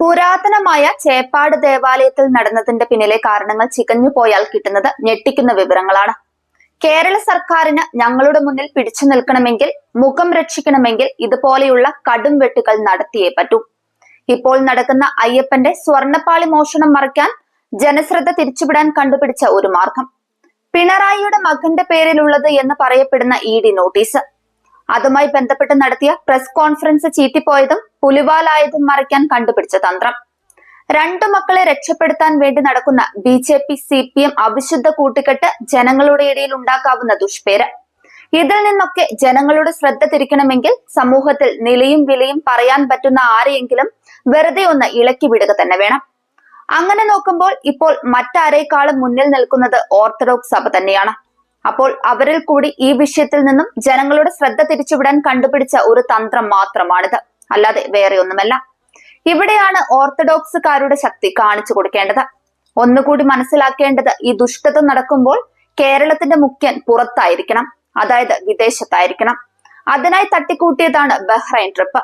പുരാതനമായ ചേപ്പാട് ദേവാലയത്തിൽ നടന്നതിന്റെ പിന്നിലെ കാരണങ്ങൾ ചികഞ്ഞു പോയാൽ കിട്ടുന്നത് ഞെട്ടിക്കുന്ന വിവരങ്ങളാണ്. കേരള സർക്കാരിന് ഞങ്ങളുടെ മുന്നിൽ പിടിച്ചു നിൽക്കണമെങ്കിൽ മുഖം രക്ഷിക്കണമെങ്കിൽ ഇതുപോലെയുള്ള കടും വെട്ടുകൾ നടത്തിയേ പറ്റൂ. ഇപ്പോൾ നടക്കുന്ന അയ്യപ്പന്റെ സ്വർണപ്പാളി മോഷണം മറയ്ക്കാൻ ജനശ്രദ്ധ തിരിച്ചുവിടാൻ കണ്ടുപിടിച്ച ഒരു മാർഗം. പിണറായിയുടെ മകന്റെ പേരിലുള്ളത് എന്ന് പറയപ്പെടുന്ന ഇ ഡി നോട്ടീസ്. അതുമായി ബന്ധപ്പെട്ട് നടത്തിയ പ്രസ് കോൺഫറൻസ് ചീറ്റിപ്പോയതും പുലിവാലായതും മറയ്ക്കാൻ കണ്ടുപിടിച്ച തന്ത്രം. രണ്ടു മക്കളെ രക്ഷപ്പെടുത്താൻ വേണ്ടി നടക്കുന്ന B J P C P M അവിശുദ്ധ കൂട്ടുകെട്ട് ജനങ്ങളുടെ ഇടയിൽ ഉണ്ടാക്കാവുന്ന ദുഷ്പേര്. ഇതിൽ നിന്നൊക്കെ ജനങ്ങളുടെ ശ്രദ്ധ തിരിക്കണമെങ്കിൽ സമൂഹത്തിൽ നിലയും വിലയും പറയാൻ പറ്റുന്ന ആരെയെങ്കിലും വെറുതെ ഒന്ന് ഇളക്കി വിടുക തന്നെ വേണം. അങ്ങനെ നോക്കുമ്പോൾ ഇപ്പോൾ മറ്റാരേക്കാളും മുന്നിൽ നിൽക്കുന്നത് ഓർത്തഡോക്സ് സഭ തന്നെയാണ്. അപ്പോൾ അവരിൽ കൂടി ഈ വിഷയത്തിൽ നിന്നും ജനങ്ങളുടെ ശ്രദ്ധ തിരിച്ചുവിടാൻ കണ്ടുപിടിച്ച ഒരു തന്ത്രം മാത്രമാണിത്. അല്ലാതെ വേറെ ഒന്നുമല്ല. ഇവിടെയാണ് ഓർത്തഡോക്സുകാരുടെ ശക്തി കാണിച്ചു കൊടുക്കേണ്ടത്. ഒന്നുകൂടി മനസ്സിലാക്കേണ്ടത് ഈ ദുഷ്ടത നടക്കുമ്പോൾ കേരളത്തിന്റെ മുഖ്യൻ പുറത്തായിരിക്കണം. അതായത് വിദേശത്തായിരിക്കണം. അതിനായി തട്ടിക്കൂട്ടിയതാണ് ബഹ്റൈൻ ട്രിപ്പ്.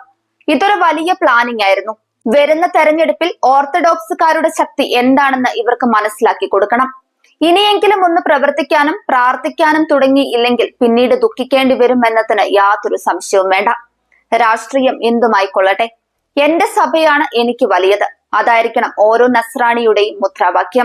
ഇതൊരു വലിയ പ്ലാനിംഗ് ആയിരുന്നു. വരുന്ന തെരഞ്ഞെടുപ്പിൽ ഓർത്തഡോക്സുകാരുടെ ശക്തി എന്താണെന്ന് ഇവർക്ക് മനസ്സിലാക്കി കൊടുക്കണം. ഇനിയെങ്കിലും ഒന്ന് പ്രവർത്തിക്കാനും പ്രാർത്ഥിക്കാനും തുടങ്ങി ഇല്ലെങ്കിൽ പിന്നീട് ദുഃഖിക്കേണ്ടി വരും എന്നതിന് യാതൊരു സംശയവും വേണ്ട. രാഷ്ട്രീയം എന്തുമായിക്കൊള്ളട്ടെ? എന്റെ സഭയാണ് എനിക്ക് വലിയത്. അതായിരിക്കണം ഓരോ നസ്രാണിയുടെയും മുദ്രാവാക്യം.